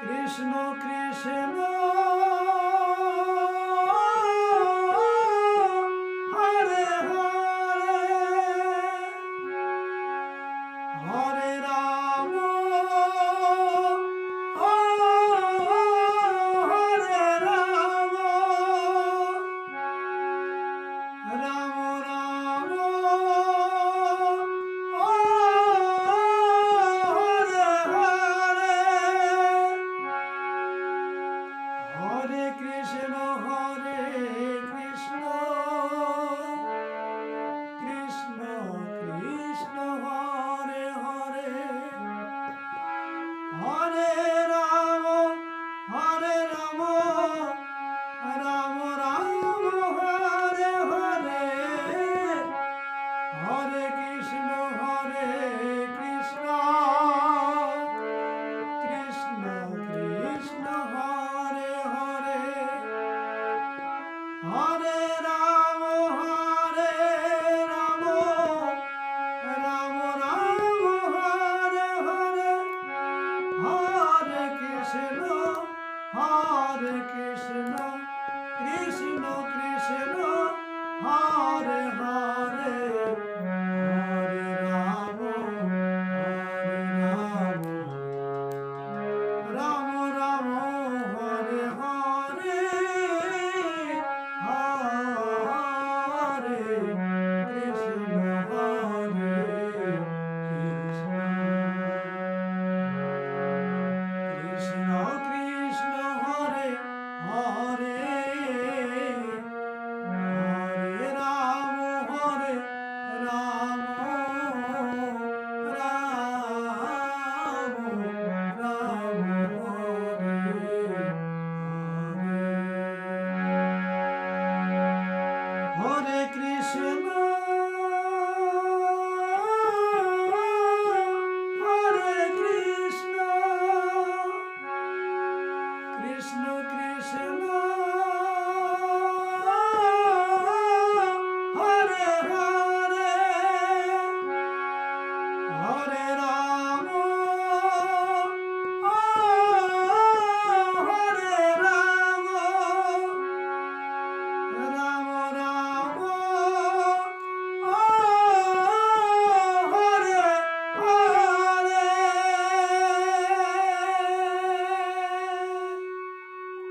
Krishna Krishna. Hare Krishna Hare Hare Krishna Krishna Krishna Krishna.